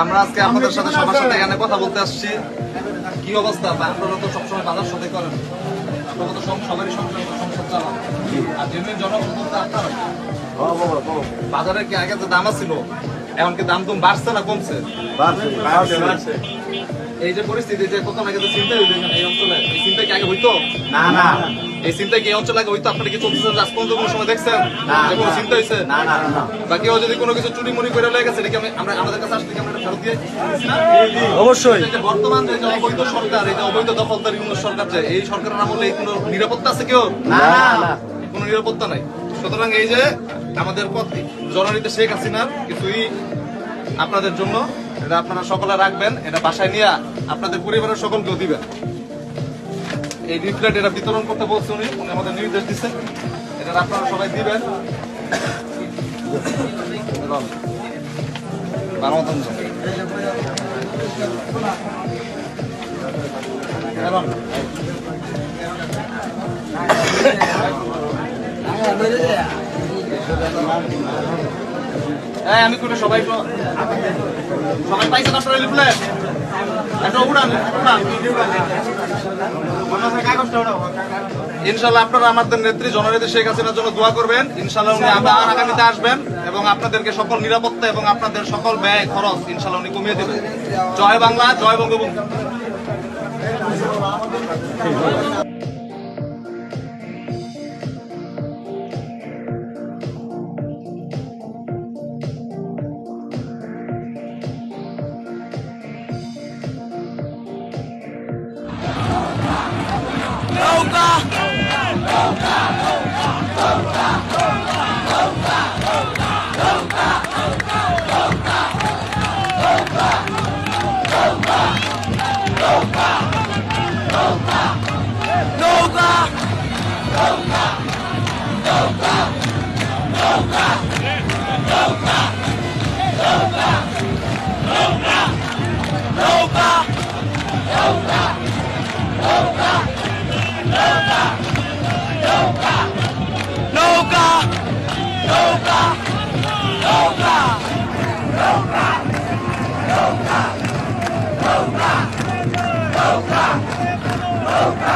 আমরা আজকে আপনাদের সাথে সবার সাথে এখানে কথা বলতে আসছি। কি অবস্থা? বা আপনারা তো সবসময় বাজার সাথে করেন। তো সব সবারই সংসার আর জেনুইন জনগণ তো আপনারা, বাজারে কি আগে যে দাম ছিল এখন কি দাম তুম বাড়ছে না কমছে? এই যে পরিস্থিতি যে কত আগে যে চিন্তা এই অঞ্চলে এই চিন্তা কি আগে হইতো? না না। এই চিন্তা কি অঞ্চলে আগে হইতো? আপনারা কি চলতেছে? আজ পর্যন্ত কোনো সময় দেখছেন? না, কোনো চিন্তা হয়েছে না না না বা কেউ যদি কোনো কিছু চুরি মুড়ি করে লেগে গেছে আমরা আমাদের কাছে আসলে কি আমরা ফেরত দিয়ে অবশ্যই। বর্তমান যে যে অবৈধ সরকার এই যে অবৈধ দখলদার ইউনিয়ন সরকার যে এই সরকারের আমলে কোনো নিরাপত্তা আছে কেউ না না না। কোনো নিরাপত্তা নাই। সুতরাং এই যে আমাদের পথ জননীতি শেখ হাসিনার কিছুই আপনাদের জন্য। এটা আপনারা সকলে রাখবেন, এটা বাসায় নিয়ে আপনাদের পরিবারের সকলকেও দিবেন। এই লিফলেট এটা বিতরণ করতে বলছে উনি উনি আমাদের নির্দেশ দিচ্ছেন। এটা আপনারা সবাই দিবেন। বারো হ্যাঁ আমি করে সবাই সবাই পাইছে এটা উড়ান উড়ান। ইনশাল্লাহ আপনারা আমাদের নেত্রী জননেত্রী শেখ হাসিনার জন্য দোয়া করবেন। ইনশাল্লাহ উনি আবার আগামীতে আসবেন এবং আপনাদেরকে সকল নিরাপত্তা এবং আপনাদের সকল ব্যয়, খরচ ইনশাল্লাহ উনি কমিয়ে দেবেন। জয় বাংলা, জয় বঙ্গবন্ধু। Nova! Nova! You.